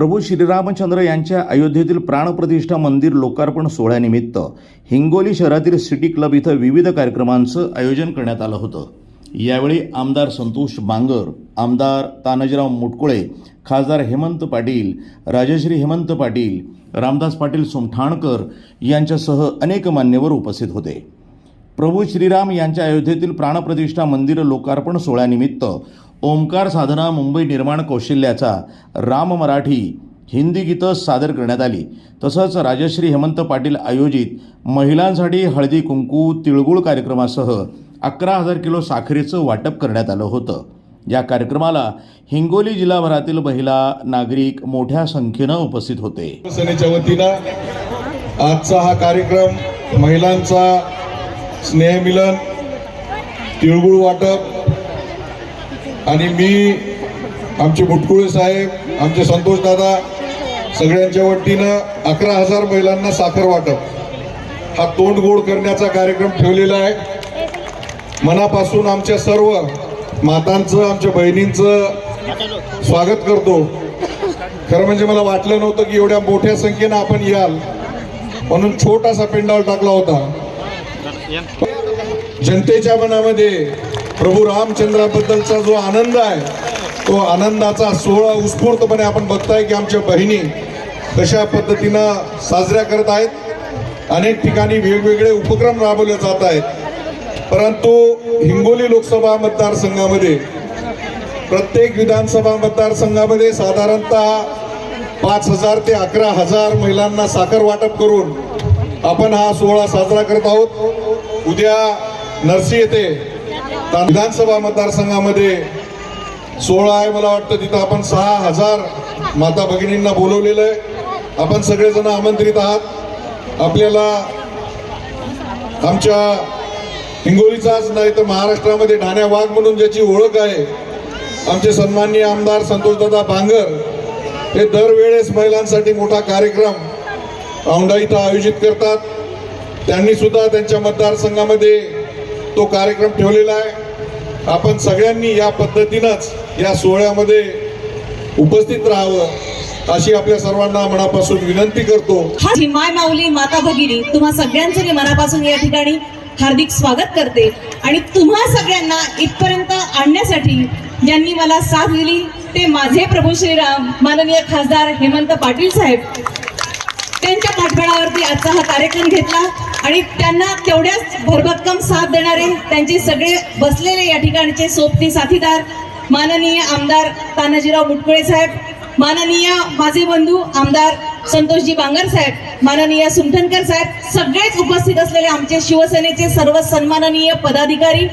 प्रभू श्रीरामचंद्र यांच्या अयोध्येतील प्राणप्रतिष्ठा मंदिर लोकार्पण सोहळ्यानिमित्त हिंगोली शहरातील सिटी क्लब इथं विविध कार्यक्रमांचं आयोजन करण्यात आलं होतं. यावेळी आमदार संतोष बांगर आमदार तानाजीराव मुटकुळे खासदार हेमंत पाटील राजश्री हेमंत पाटील रामदास पाटील सुमठाणकर यांच्यासह अनेक मान्यवर उपस्थित होते. प्रभू श्रीराम यांच्या अयोध्येतील प्राणप्रतिष्ठा मंदिर लोकार्पण सोहळ्यानिमित्त ओंकार साधना मुंबई निर्माण कौशल्याचा राम मराठी हिंदी गीतं सादर करण्यात आली. तसंच राजश्री हेमंत पाटील आयोजित महिलांसाठी हळदी कुंकू तिळगुळ कार्यक्रमासह अकरा हजार किलो साखरेचं वाटप करण्यात आलं होतं. या कार्यक्रमाला हिंगोली जिल्हाभरातील महिला नागरिक मोठ्या संख्येनं उपस्थित होते. सेनेच्या वतीनं आजचा हा कार्यक्रम महिलांचा स्नेहमिलन तिळगुळ वाटप आणि मी आमचे मुटकुळे साहेब आमचे संतोष दादा सगळ्यांच्या वतीनं अकरा हजार महिलांना साखर वाटप. हा तोंड गोड करण्याचा कार्यक्रम ठेवलेला आहे. मनापासून आमच्या सर्व मातांचं आमच्या बहिणींचं स्वागत करतो. खरं म्हणजे मला वाटलं नव्हतं की एवढ्या मोठ्या संख्येनं आपण याल. म्हणून छोटासा पेंडाल टाकला होता. जनतेच्या मनामध्ये प्रभू रामचंद्राबद्दलचा जो आनंद आहे तो आनंदाचा सोहळा उत्स्फूर्तपणे आपण बघताय की आमच्या बहिणी कशा पद्धतीनं साजऱ्या करत आहेत. अनेक ठिकाणी वेगवेगळे उपक्रम राबवले जात आहेत. परंतु हिंगोली लोकसभा मतदारसंघामध्ये प्रत्येक विधानसभा मतदारसंघामध्ये साधारणतः पाच हजार ते अकरा हजार महिलांना साखर वाटप करून आपण हा सोहळा साजरा करत आहोत. उद्या नरसी येथे विधानसभा मतदारसंघामध्ये सोहळा आहे मला वाटतं तिथं आपण सहा हजार माता भगिनींना बोलवलेलं आहे. आपण सगळेजण आमंत्रित आहात. आपल्याला आमच्या हिंगोलीचाच नाही तर महाराष्ट्रामध्ये ठाण्या वाघ म्हणून ज्याची ओळख आहे आमचे सन्माननीय आमदार संतोषदादा बांगर हे दरवेळेस महिलांसाठी मोठा कार्यक्रम औंढा इथं आयोजित करतात. त्यांनी सुद्धा त्यांच्या मतदारसंघामध्ये तो कार्यक्रम ठेवलेला आहे. आपण सगळ्यांनी या पद्धतीनंच या सोहळ्यामध्ये उपस्थित राहावं अशी आपल्या सर्वांना मनापासून विनंती करतो. हा माय माऊली माता भगिनी तुम्हा सगळ्यांचं मी मनापासून या ठिकाणी हार्दिक स्वागत करते. आणि तुम्हा सगळ्यांना इथपर्यंत आणण्यासाठी ज्यांनी मला साथ दिली ते माझे प्रभू श्रीराम माननीय खासदार हेमंत पाटील साहेब. त्यांच्या पाठबळावरती आजचा हा कार्यक्रम घेतला आणि त्यांना तेवढ्याच भरभक्कम साथ देणारे त्यांचे सगळे बसलेले या ठिकाणचे सोबती साथीदार माननीय आमदार तानाजीराव मुटकुळे साहेब माननीय माझे बंधू आमदार संतोषजी बांगर साहेब माननीय सुमठणकर साहेब सगळेच उपस्थित असलेले आमचे शिवसेनेचे सर्व सन्माननीय पदाधिकारी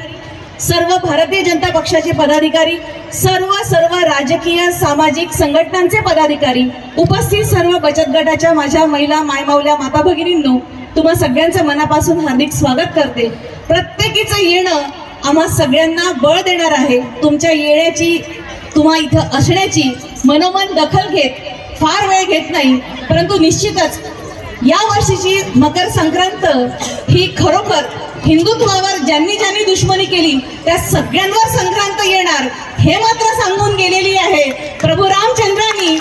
सर्व भारतीय जनता पक्षाचे पदाधिकारी सर्व सर्व राजकीय सामाजिक संघटनांचे पदाधिकारी उपस्थित सर्व बचत गटाच्या माझ्या महिला मायमावल्या माता भगिनींनो तुम्हा सगळ्यांचं मनापासून हार्दिक स्वागत करते. प्रत्येकीचं येणं आम्हा सगळ्यांना बळ देणार आहे. तुमच्या येण्याची तुम्हा इथं असण्याची मनोमन दखल घेत फार वेळ घेत नाही. परंतु निश्चितच या वर्षीची मकर संक्रांत ही खरोखर हिंदुत्वावर ज्यांनी ज्यांनी दुश्मनी केली त्या सगळ्यांवर संक्रांत येणार हे मात्र सांगून गेलेली आहे. प्रभू रामचंद्रांनी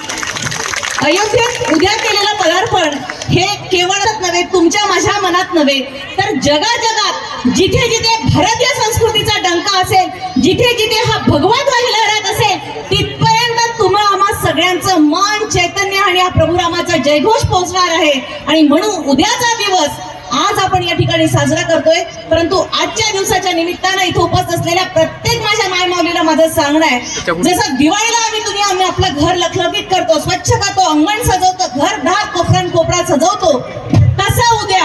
अयोध्येत उद्या केलेलं पदार्पण हे केवळच नव्हे तुमच्या माझ्या मनात नव्हे. तर जगा जगात जिथे जिथे भारतीय संस्कृतीचा डंका असेल जिथे जिथे हा भगवत ध्वज लहरात असेल तिथपर्यंत तुम्हा आम्हा सगळ्यांचं मन चैतन्य आणि या प्रभू रामाचा जयघोष पोहोचणार आहे. आणि म्हणून उद्याचा दिवस आज आपण या ठिकाणी साजरा करतोय. परंतु आजच्या दिवसाच्या निमित्तानं इथं उपस्थित असलेल्या प्रत्येक माझ्या मायमाऊलीला माझं सांगणं आहे. जसं दिवाळीला आम्ही तुम्ही आम्ही आपलं घर लखलखीत करतो स्वच्छ करतो अंगण सजवतो घर दार कोपऱ्यान कोपरा सजवतो. तसं उद्या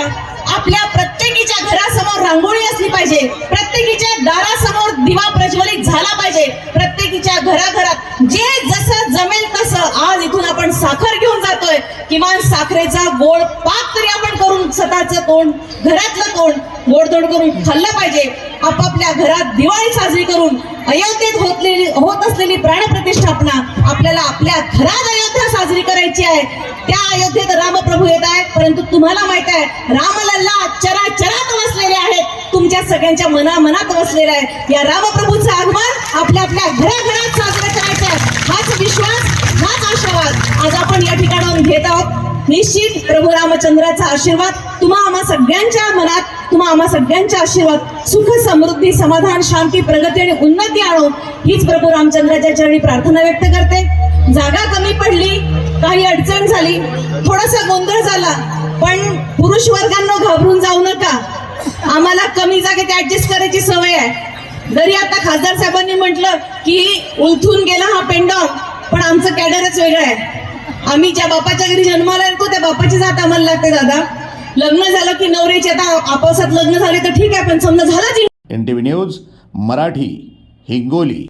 आपल्या प्रत्येकीच्या घरासमोर रांगोळी असली पाहिजे. प्रत्येकीच्या दारासमोर दिवा प्रज्वलित झाला पाहिजे. प्रत्येकीच्या घराघरात जे जसं जमेल तसं आज इथून आपण साखर घेऊन जातोय. किमान साखरेचा गोड पाक तरी आपण करून स्वतःचं तोंड घरातलं तोंड गोडधोड करून खाल्लं पाहिजे. आपापल्या घरात दिवाळी साजरी करून अयोध्येत होतलेली होत असलेली प्राणप्रतिष्ठापना आपल्याला आपल्या घरात अयोध्या साजरी करायची आहे. त्या अयोध्येत रामप्रभू येत आहे परंतु तुम्हाला माहीत आहे रामलल्ला चरा चरात वसलेले आहेत. तुमच्या सगळ्यांच्या मना मनात वसलेलं आहे. या रामप्रभूचं आगमन आपल्या आपल्या घराघरात साजरं करायचं आहे. हाच विश्वास हाच आशीर्वाद आज आपण या ठिकाणाहून घेत आहोत. निश्चित प्रभू रामचंद्राचा आशीर्वाद. तुम्हा आम्हा सगळ्यांच्या मनात तुम्हा आम्हा सगळ्यांच्या आशीर्वाद. सुख समृद्धी समाधान शांती प्रगती आणि उन्नती आणो. हीच प्रभू रामचंद्राच्या चरणी प्रार्थना व्यक्त करते. जागा कमी पडली काही अडचण झाली थोडासा गोंधळ झाला पण पुरुष वर्गांना घाबरून जाऊ नका. आम्हाला कमी जागेत ऍडजस्ट करायची सवय आहे. जरी आता खासदार साहेबांनी म्हटलं की उलथून गेला हा पेंडॉन पण आमचं कॅडरच वेगळं आहे. आम्ही ज्या बापाच्या घरी जन्माला येतो त्या बापाची जात आम्हाला लागते दादा. लग्न झालं की नवऱ्याचे आता आपापसात लग्न झाले तर ठीक आहे पण समजा झालं N T V news Marathi Hingoli.